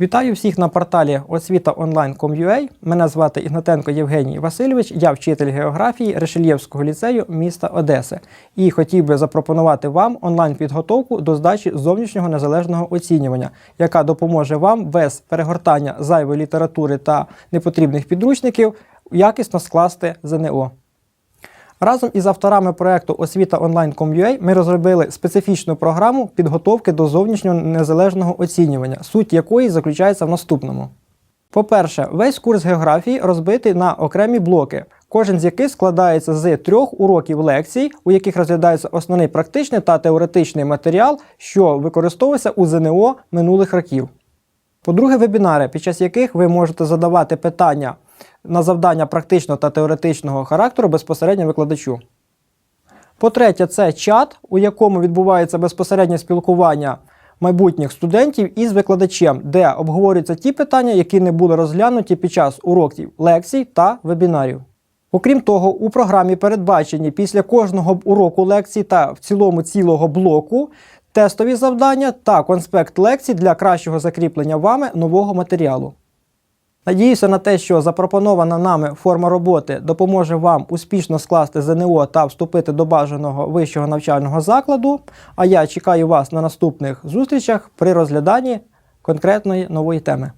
Вітаю всіх на порталі освітаонline.com.ua. Мене звати Ігнатенко Євгеній Васильович, я вчитель географії Решельєвського ліцею міста Одеси і хотів би запропонувати вам онлайн-підготовку до здачі зовнішнього незалежного оцінювання, яка допоможе вам без перегортання зайвої літератури та непотрібних підручників якісно скласти ЗНО. Разом із авторами проекту Освіта Online.com.ua ми розробили специфічну програму підготовки до зовнішнього незалежного оцінювання, суть якої заключається в наступному. По-перше, весь курс географії розбитий на окремі блоки, кожен з яких складається з трьох уроків лекцій, у яких розглядається основний практичний та теоретичний матеріал, що використовувався у ЗНО минулих років. По-друге, вебінари, під час яких ви можете задавати питання на завдання практичного та теоретичного характеру безпосередньо викладачу. По-третє, це чат, у якому відбувається безпосереднє спілкування майбутніх студентів із викладачем, де обговорюються ті питання, які не були розглянуті під час уроків, лекцій та вебінарів. Окрім того, у програмі передбачені після кожного уроку лекцій та в цілому цілого блоку тестові завдання та конспект лекцій для кращого закріплення вами нового матеріалу. Надіюся на те, що запропонована нами форма роботи допоможе вам успішно скласти ЗНО та вступити до бажаного вищого навчального закладу. А я чекаю вас на наступних зустрічах при розгляданні конкретної нової теми.